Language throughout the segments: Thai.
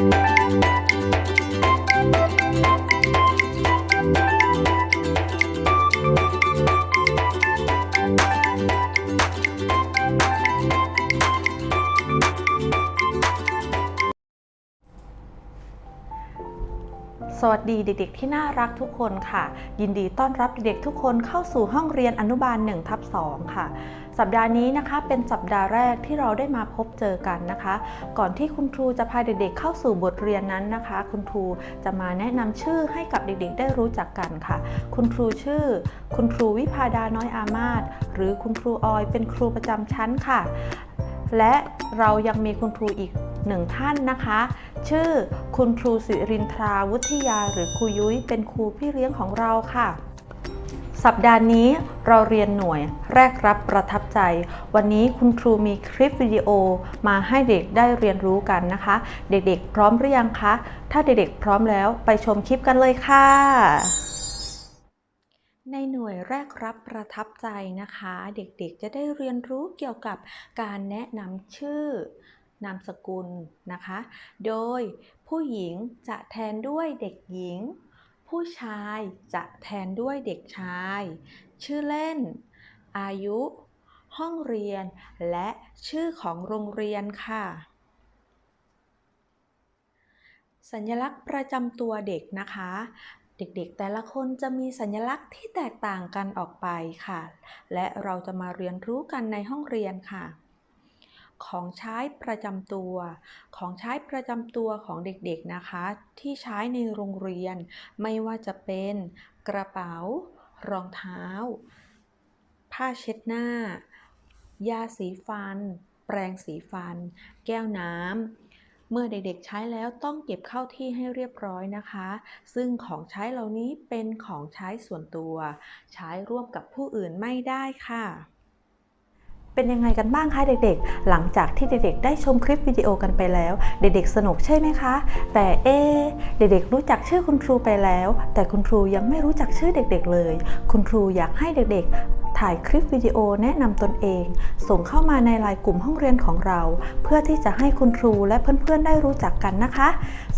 Música สวัสดีเด็กๆ ที่น่ารักทุกคนค่ะ ยินดีต้อนรับเด็กๆทุกคนเข้าสู่ห้องเรียนอนุบาล1ทับ2ค่ะ สัปดาห์นี้นะคะเป็นสัปดาห์แรกที่เราได้มาพบเจอกันนะคะ ก่อนที่คุณครูจะพาเด็กๆเข้าสู่บทเรียนนั้นนะคะ คุณครูจะมาแนะนำชื่อให้กับเด็กๆ ได้รู้จักกันค่ะ คุณครูชื่อ คุณครูวิพาดาน้อยอามาศหรือคุณครูออยเป็นครูประจำชั้นค่ะ และเรายังมีคุณครูอีก หนึ่งท่านนะคะ ชื่อคุณครูสิรินทราวุฒิยาหรือครูยุ้ยเป็นครูพี่เลี้ยงของเราค่ะ สัปดาห์นี้เราเรียนหน่วยแรกรับประทับใจ วันนี้คุณครูมีคลิปวิดีโอมาให้เด็กได้เรียนรู้กันนะคะ เด็กๆ พร้อมหรือยังคะ ถ้าเด็กๆ พร้อมแล้วไปชมคลิปกันเลยค่ะในหน่วยแรกรับประทับใจนะคะ เด็กๆจะได้เรียนรู้เกี่ยวกับการแนะนำชื่อ นามสกุลนะคะ โดยผู้หญิงจะแทนด้วยเด็กหญิง ผู้ชายจะแทนด้วยเด็กชาย ชื่อเล่น อายุ ห้องเรียน และชื่อของโรงเรียนค่ะ สัญลักษณ์ประจำตัวเด็กนะคะเด็กๆ แต่ละคนจะมีสัญลักษณ์ที่แตกต่างกันออกไปค่ะ และเราจะมาเรียนรู้กันในห้องเรียนค่ะ ของใช้ประจำตัว ของใช้ประจำตัวของเด็กๆนะคะ ที่ใช้ในโรงเรียน ไม่ว่าจะเป็นกระเป๋า รองเท้า ผ้าเช็ดหน้า ยาสีฟัน แปรงสีฟัน แก้วน้ำเมื่อเด็กๆใช้แล้วต้องเก็บเข้าที่ให้เรียบร้อยนะคะ ซึ่งของใช้เหล่านี้เป็นของใช้ส่วนตัว ใช้ร่วมกับผู้อื่นไม่ได้ค่ะ เป็นยังไงกันบ้างคะเด็กๆ หลังจากที่เด็กๆ ได้ชมคลิปวิดีโอกันไปแล้ว เด็กๆ สนุกใช่ไหมคะ แต่เอ๊เด็กๆ รู้จักชื่อคุณครูไปแล้ว แต่คุณครูยังไม่รู้จักชื่อเด็ก ๆ เลย คุณครูอยากให้เด็กๆ ถ่ายคลิปวิดีโอแนะนำตนเอง ส่งเข้ามาในไลน์กลุ่มห้องเรียนของเรา เพื่อที่จะให้คุณครูและเพื่อนๆ ได้รู้จักกันนะคะ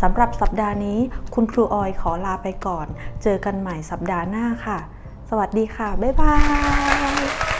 สำหรับสัปดาห์นี้ คุณครูออยขอลาไปก่อน เจอกันใหม่สัปดาห์หน้าค่ะ สวัสดีค่ะ บ๊ายบาย